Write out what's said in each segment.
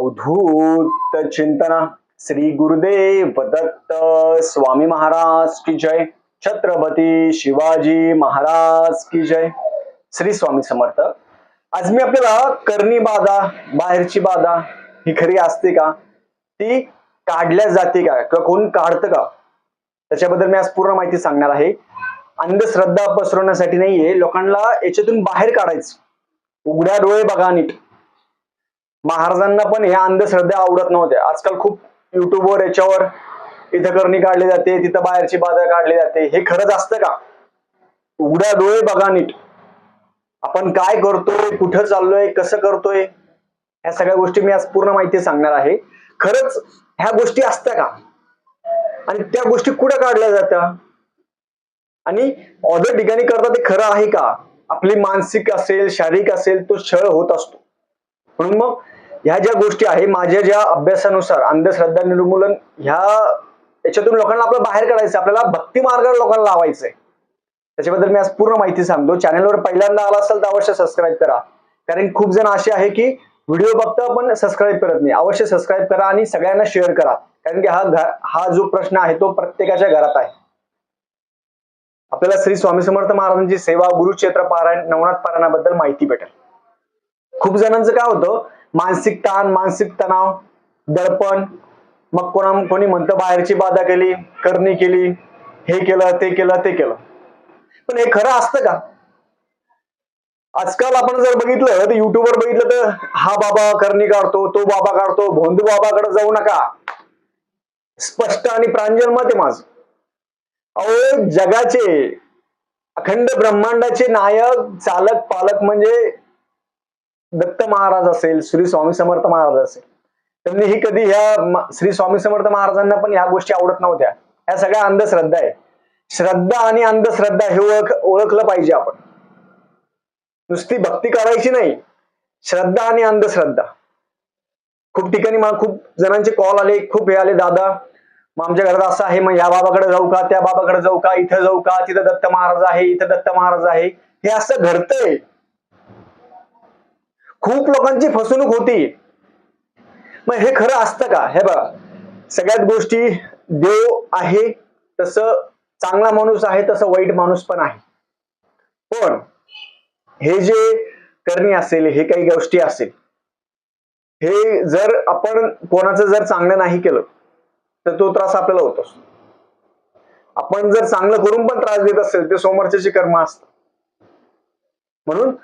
अवधूत चिंतना श्री गुरुदेव दत्त स्वामी महाराज की जय छत्रपती शिवाजी महाराज की जय श्री स्वामी समर्थ. आज मी आपल्याला करणी बाधा बाहेरची बाधा ही खरी असते का? ती काढल्या जाते का? किंवा कोण काढतं का? त्याच्याबद्दल मी आज पूर्ण माहिती सांगणार आहे. अंधश्रद्धा पसरवण्यासाठी नाहीये. लोकांना याच्यातून बाहेर काढायचं. उघड्या डोळे बघा नीट. महाराजांना पण ह्या अंधश्रद्धा आवडत नव्हत्या. आजकाल खूप युट्यूबवर याच्यावर इथं करणी काढली जाते तिथं बाहेरची बाधा काढली जाते. हे खरंच असतं का? उघड्या डोळे बघा नीट. आपण काय करतोय कुठं चाललोय कसं करतोय ह्या सगळ्या गोष्टी मी आज पूर्ण माहिती सांगणार आहे. खरंच ह्या गोष्टी असत्या का? आणि त्या गोष्टी कुठं काढल्या जात्या आणि ऑदर ठिकाणी करता ते खरं आहे का? आपली मानसिक असेल शारीरिक असेल तो छळ होत असतो. म्हणून मग ह्या ज्या गोष्टी आहे माझ्या ज्या अभ्यासानुसार अंधश्रद्धा निर्मूलन ह्या याच्यातून लोकांना आपलं बाहेर काढायचं आपल्याला भक्ती मार्गावर लोकांना लावायचंय. त्याच्याबद्दल मी आज पूर्ण माहिती सांगतो. चॅनलवर पहिल्यांदा आला असेल तर अवश्य सबस्क्राईब करा. कारण खूप जण असे आहे की व्हिडिओ बघता पण सबस्क्राईब करत नाही. अवश्य सबस्क्राईब करा आणि सगळ्यांना शेअर करा. कारण की हा हा जो प्रश्न आहे तो प्रत्येकाच्या घरात आहे. आपल्याला श्री स्वामी समर्थ महाराजांची सेवा गुरुक्षेत्र पारायण नवनाथ पारायणाबद्दल माहिती भेटेल. खूप जणांचं काय होतं मानसिक ताण मानसिक तणाव दडपण मग कोणा कोणी म्हणतं बाहेरची बाधा केली करणी केली हे केलं ते केलं ते केलं. पण हे खरं असतं का? आजकाल आपण जर बघितलं तर युट्यूबवर बघितलं तर हा बाबा करणी काढतो तो बाबा काढतो भोंदू बाबाकडे जाऊ नका. स्पष्ट आणि प्रांजल मत आहे माझं. अहो जगाचे अखंड ब्रह्मांडाचे नायक चालक पालक म्हणजे दत्त महाराज असेल श्री स्वामी समर्थ महाराज असेल त्यांनी ही कधी ह्या श्री स्वामी समर्थ महाराजांना पण ह्या गोष्टी आवडत नव्हत्या. ह्या सगळ्या अंधश्रद्धा आहे श्रद्धा आणि अंधश्रद्धा हे ओळख ओळखलं पाहिजे आपण. नुसती भक्ती करायची नाही. श्रद्धा आणि अंधश्रद्धा. खूप ठिकाणी मला खूप जणांचे कॉल आले खूप हे आले दादा मग आमच्या घरात असं आहे मग या बाबाकडे जाऊ का त्या बाबाकडे जाऊ का इथं जाऊ का तिथं दत्त महाराज आहे इथं दत्त महाराज आहे. हे असं घडतंय. खूप लोकांची फसवणूक होती. मग हे खरं असतं का? हे बघा. सगळ्यात गोष्टी देव आहे तसं चांगला माणूस आहे तसं वाईट माणूस पण आहे. पण हे जे करणी असेल हे काही गोष्टी असेल हे जर आपण कोणाचं जर चांगलं नाही केलं तर तो त्रास आपल्याला होतो आपण जर चांगलं करून पण त्रास देत असेल ते समोरच्याचे कर्म असतात. म्हणून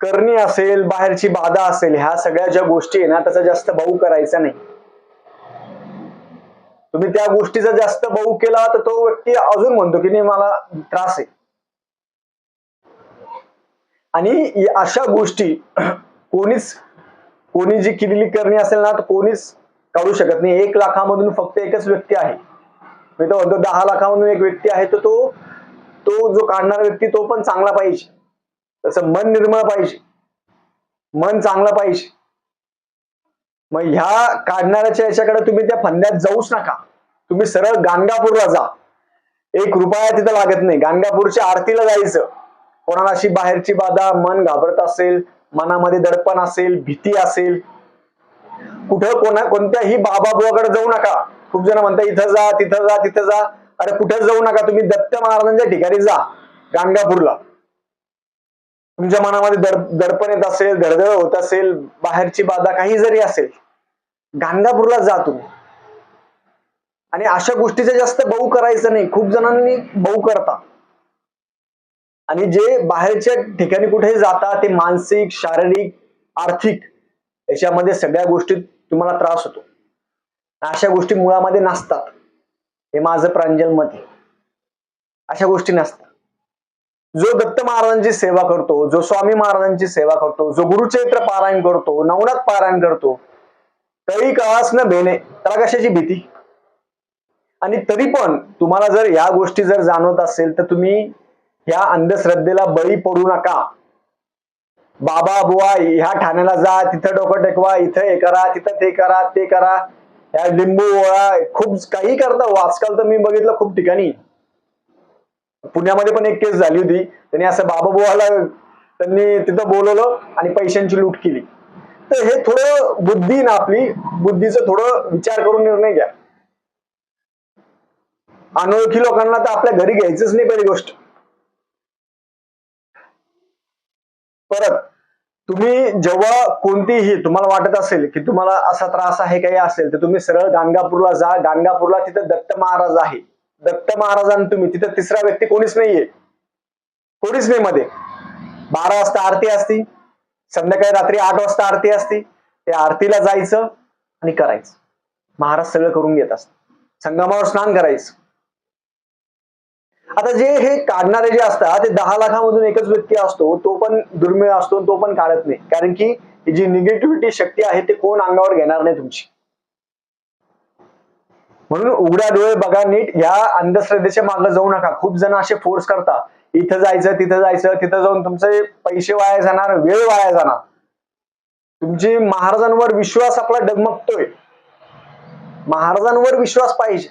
करणी असेल बाहेरची बाधा असेल ह्या सगळ्या ज्या गोष्टी आहे ना त्याचा जास्त भाऊ करायचा नाही. तुम्ही त्या गोष्टीचा जास्त भाऊ केला तर तो व्यक्ती अजून म्हणतो की नाही मला त्रास आहे. आणि अशा गोष्टी कोणीच कोणी जी केलेली करणी असेल ना तर कोणीच काढू शकत नाही. एक लाखामधून फक्त एकच व्यक्ती आहे. मी तो म्हणतो दहा लाखामधून एक व्यक्ती आहे तर तो तो जो काढणारा व्यक्ती तो पण चांगला पाहिजे. तसं मन निर्मळ पाहिजे. मन चांगलं पाहिजे. मग ह्या काढणाऱ्याच्या याच्याकडे तुम्ही त्या फंद्यात जाऊच नका. तुम्ही सरळ गाणगापूरला जा. एक रुपया तिथं लागत नाही. गाणगापूरच्या आरतीला जायचं. कोणाला अशी बाहेरची बाधा मन घाबरत असेल मनामध्ये दडपण असेल भीती असेल. कुठं कोणा कोणत्याही बाबा बुवाकडे जाऊ नका. खूप जण म्हणतात इथं जा तिथं जा तिथं जा. अरे कुठं जाऊ नका तुम्ही. दत्त महाराजांच्या ठिकाणी जा. गाणगापूरला. तुमच्या मनामध्ये दड दडपण येत असेल धडधड होत असेल बाहेरची बाधा काही जरी असेल गाणगापूरला जा तुम्ही. आणि अशा गोष्टीचं जास्त बहु करायचं नाही. खूप जणांनी बहु करता. आणि जे बाहेरच्या ठिकाणी कुठेही जाता ते मानसिक शारीरिक आर्थिक याच्यामध्ये सगळ्या गोष्टीत तुम्हाला त्रास होतो. अशा गोष्टी मुळामध्ये नसतात. हे माझं प्रांजल मत आहे. अशा गोष्टी नसतात. जो दत्त महाराजांची सेवा करतो जो स्वामी महाराजांची सेवा करतो जो गुरुचरित्र पारायण करतो नवनाथ पारायण करतो तरी काळास न भेने त्याला कशाची भीती? आणि तरी पण तुम्हाला जर या गोष्टी जर जाणवत असेल तर तुम्ही ह्या अंधश्रद्धेला बळी पडू नका. बाबा बुवा ह्या ठाण्याला जा तिथं डोकं टेकवा इथं हे करा तिथं ते करा ते करा. ह्या लिंबू ओळा खूप काही करता. आजकाल तर मी बघितलं खूप ठिकाणी. पुण्यामध्ये पण एक केस झाली होती. त्यांनी असं बाबा बुवाला त्यांनी तिथं बोलवलं आणि पैशांची लूट केली. तर हे थोडं बुद्धी ना आपली. बुद्धीचं थोडं विचार करून निर्णय घ्या. अनोळखी लोकांना तर आपल्या घरी घ्यायचंच नाही पहिली गोष्ट. परत तुम्ही जेव्हा कोणतीही तुम्हाला वाटत असेल की तुम्हाला असा त्रास आहे काही असेल तर तुम्ही सरळ गाणगापूरला जा. गाणगापूरला तिथं दत्त महाराज आहे. दत्त महाराजांनी तुम्ही. तिथं तिसरा व्यक्ती कोणीच नाहीये. कोणीच नाही मध्ये. बारा वाजता आरती असती. संध्याकाळी रात्री आठ वाजता आरती असती. त्या आरतीला जायचं आणि करायचं. महाराज सगळं करून घेत असत संगमावर स्नान करायचं. आता जे हे काढणारे जे असतात ते दहा लाखामधून एकच व्यक्ती असतो तो पण दुर्मिळ असतो तो पण काढत नाही. कारण की जी निगेटिव्हिटी शक्ती आहे ते कोण अंगावर घेणार नाही तुमची. म्हणून उघड्या डोळे बघा नीट. या अंधश्रद्धेच्या मागे जाऊ नका. खूप जण असे फोर्स करता. इथं जायचं तिथं जायचं तिथं जाऊन तुमचे पैसे वाया जाणार वेळ वाया जाणार. तुमची महाराजांवर विश्वास आपला डगमगतोय. महाराजांवर विश्वास पाहिजे.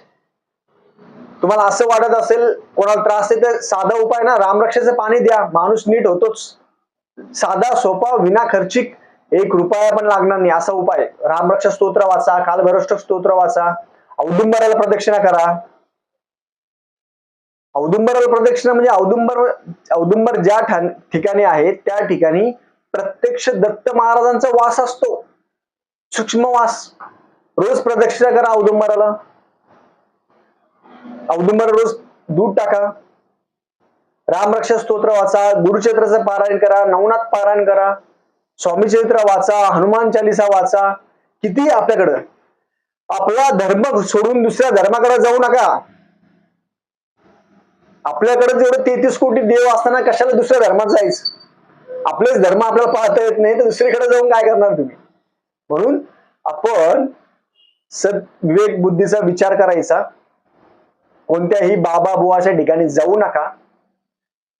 तुम्हाला असं वाटत असेल कोणाला त्रास आहे तर साधा उपाय ना रामरक्षाचं पाणी द्या. माणूस नीट होतोच. साधा सोपा विना खर्चिक एक रुपया पण लागणार नाही असा उपाय. रामरक्षा स्तोत्र वाचा कालभरष्ट स्तोत्र वाचा. औदुंबराला प्रदक्षिणा करा. औदुंबराला प्रदक्षिणा म्हणजे औदुंबर औदुंबर ज्या ठिकाणी आहे त्या ठिकाणी प्रत्यक्ष दत्त महाराजांचा वास असतो. सूक्ष्म वास. रोज प्रदक्षिणा करा औदुंबराला. औदुंबर रोज दूध टाका. रामरक्षा स्तोत्र वाचा गुरुचरित्राचं पारायण करा नवनाथ पारायण करा स्वामी चरित्र वाचा हनुमान चालिसा वाचा किती आपल्याकडं आपला धर्म सोडून दुसऱ्या धर्माकडे जाऊ नका. आपल्याकडे जेवढे तेहतीस कोटी देव असताना कशाला दुसऱ्या धर्मात जायचं? आपलेच धर्म आपल्याला पाहता येत नाही तर दुसरीकडे जाऊन काय करणार तुम्ही? म्हणून आपण सद विवेक बुद्धीचा विचार करायचा. कोणत्याही बाबा बुवाच्या ठिकाणी जाऊ नका.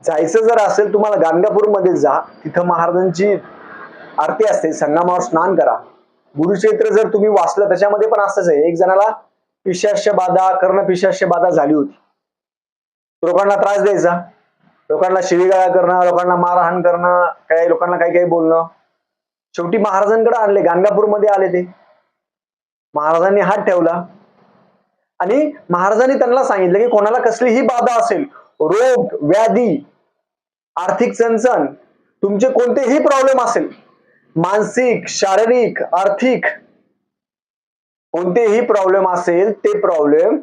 जायचं जर असेल तुम्हाला गाणगापूरमध्ये जा. तिथं महाराजांची आरती असते. संगमावर स्नान करा. गुरुचरित्र जर तुम्ही वाचलं त्याच्यामध्ये पण असंच आहे. एक जणाला पिशाश्य बाधा कर्ण पिशाश्य बाधा झाली होती. लोकांना त्रास द्यायचा. लोकांना शिवीगाळा करणं लोकांना मारहाण करणं काही लोकांना काही काही बोलणं. शेवटी महाराजांकडे आणले गाणगापूरमध्ये आले ते. महाराजांनी हात ठेवला. आणि महाराजांनी त्यांना सांगितलं की कोणाला कसलीही बाधा असेल रोग व्याधी आर्थिक चणचण तुमचे कोणतेही प्रॉब्लेम असेल मानसिक शारीरिक आर्थिक कोणतेही प्रॉब्लेम असेल ते प्रॉब्लेम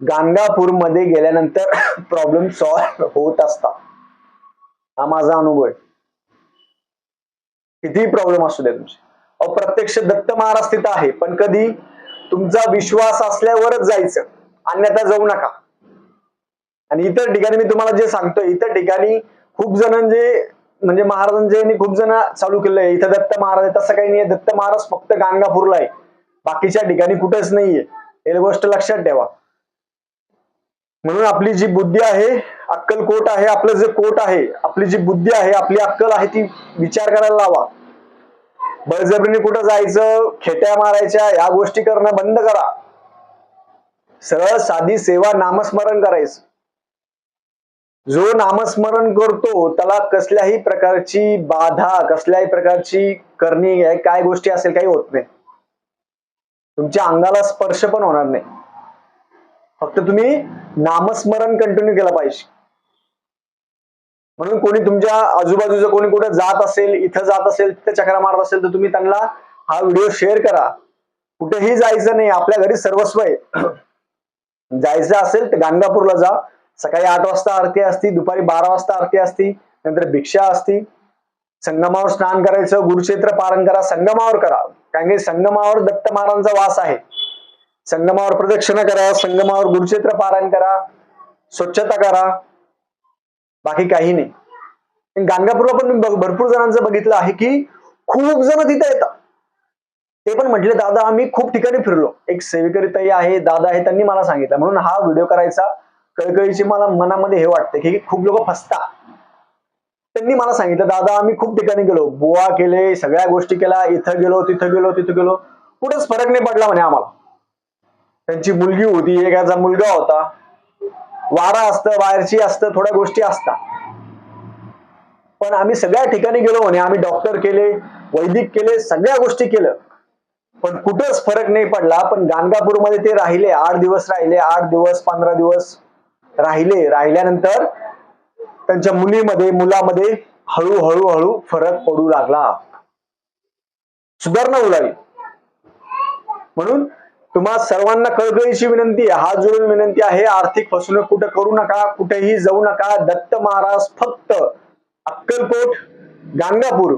गाणगापूरमध्ये गेल्यानंतर प्रॉब्लेम सॉल्व्ह होत असतात. हा माझा अनुभव आहे. कितीही प्रॉब्लेम असू द्या तुमचे. अप्रत्यक्ष दत्त महाराज तिथं आहे पण कधी तुमचा विश्वास असल्यावरच जायचं. अन्यथा जाऊ नका. आणि इतर ठिकाणी मी तुम्हाला जे सांगतोय इतर ठिकाणी खूप जण जे म्हणजे महाराजांचे खूप जण चालू केलंय. इथं दत्त महाराज आहे तसं काही नाही दत्त महाराज फक्त गाणगापूरला आहे बाकीच्या ठिकाणी कुठेच नाहीये. हे गोष्ट लक्षात ठेवा. म्हणून आपली जी बुद्धी आहे अक्कल कोट आहे आपलं जे कोट आहे आपली जी बुद्धी आहे आपली अक्कल आहे ती विचार करायला लावा. बळजबरीने कुठं जायचं खेट्या मारायच्या या गोष्टी करणं बंद करा. सरळ साधी सेवा नामस्मरण करायचं. जो नामस्मरण करतो त्याला कसल्याही प्रकारची बाधा कसल्याही प्रकारची करणी आहे, काय गोष्टी असेल काही होत नाही. तुमच्या अंगाला स्पर्श पण होणार नाही. फक्त तुम्ही नामस्मरण कंटिन्यू केलं पाहिजे. म्हणून कोणी तुमच्या आजूबाजूचं कोणी कुठे जात असेल इथं जात असेल तिथे चक्रा मारत असेल तर तुम्ही त्यांना हा व्हिडिओ शेअर करा. कुठेही जायचं नाही आपल्या घरी सर्वस्व आहे. जायचं असेल तर गाणगापूरला जा. सकाळी आठ वाजता आरती असती दुपारी बारा वाजता आरती असती नंतर भिक्षा असती. संगमावर स्नान करायचं गुरुक्षेत्र पारण करा संगमावर करा. कारण की संगमावर दत्त महाराजांचा वास आहे. संगमावर प्रदक्षिणा करा संगमावर गुरुक्षेत्र पारायण करा स्वच्छता करा. बाकी काही नाही. गाणगापूरला पण मी भरपूर जणांचं बघितलं आहे की खूप जण तिथे येतात. ते पण म्हटले दादा आम्ही खूप ठिकाणी फिरलो. एक सेवेकरी ताई आहे दादा आहे त्यांनी मला सांगितलं. म्हणून हा व्हिडिओ करायचा कळकळीची मला मनामध्ये हे वाटते की खूप लोक फसतात. त्यांनी मला सांगितलं दादा आम्ही खूप ठिकाणी गेलो. बुवा केले सगळ्या गोष्टी केल्या. इथं गेलो तिथं गेलो तिथं गेलो. कुठेच फरक नाही पडला म्हणे आम्हाला. त्यांची मुलगी होती एकाचा मुलगा होता. वारा असतं बाहेरची असतं थोड्या गोष्टी असतात. पण आम्ही सगळ्या ठिकाणी गेलो म्हणे. आम्ही डॉक्टर केले वैदिक केले सगळ्या गोष्टी केलं पण कुठंच फरक नाही पडला. पण गाणगापूरमध्ये ते राहिले आठ दिवस राहिले. आठ दिवस पंधरा दिवस. राहिले राहिल्यानंतर त्यांच्या मुलीमध्ये मुलामध्ये हळूहळू हळू फरक पडू लागला. सुधारणा होऊ लागली म्हणून तुम्हा सर्वांना कळकळीची विनंती आहे हात जोडून विनंती आहे आर्थिक फसवणूक कुठं करू नका कुठेही जाऊ नका दत्त महाराज फक्त अक्कलकोट गाणगापूर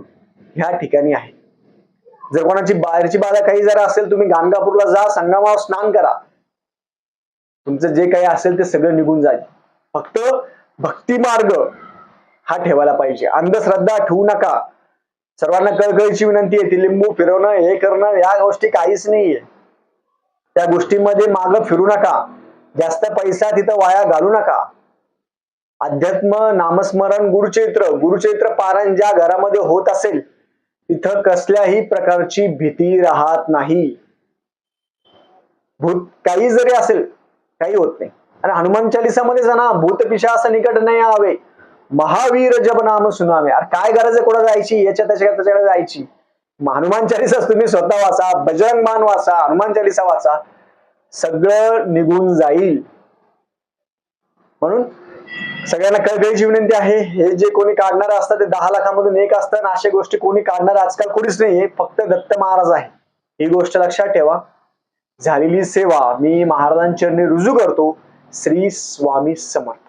ह्या ठिकाणी आहे. जर कोणाची बाहेरची बाधा काही जर असेल तुम्ही गाणगापूरला जा संगमावर स्नान करा. तुमचं जे काही असेल ते सगळं निघून जाईल. फक्त भक्ती मार्ग हा ठेवायला पाहिजे. अंधश्रद्धा ठेवू नका. सर्वांना कळकळीची विनंती आहे ती लिंबू फिरवणं हे करणं या गोष्टी काहीच नाहीये. त्या गोष्टींमध्ये माग फिरू नका. जास्त पैसा तिथं वाया घालू नका. अध्यात्म नामस्मरण गुरुचैत्र गुरुचैत्र पारायण ज्या घरामध्ये होत असेल तिथं कसल्याही प्रकारची भीती राहत नाही. भूत काही जरी असेल काही होत नाही. आणि हनुमान चालिसामध्ये जाणा भूत पिशास निकट नाही यावे महावीर जब नाम सुनावे. अरे काय गरज आहे कुठं जायची? याच्या त्याच्या त्याच्याकडे जायची. मग हनुमान चालिसा तुम्ही स्वतः वाचा बजरंग मान वाचा हनुमान चालिसा वाचा. सगळं निघून जाईल. म्हणून सगळ्यांना कळकळीची विनंती आहे हे जे कोणी काढणार असतं ते दहा लाखामधून एक असतं. आणि अशा गोष्टी कोणी काढणार आजकाल कोणीच नाहीये फक्त दत्त महाराज आहे. ही गोष्ट लक्षात ठेवा. झालेली सेवा मी महाराजांचरणी रुजू करतो. श्री स्वामी समर्थ.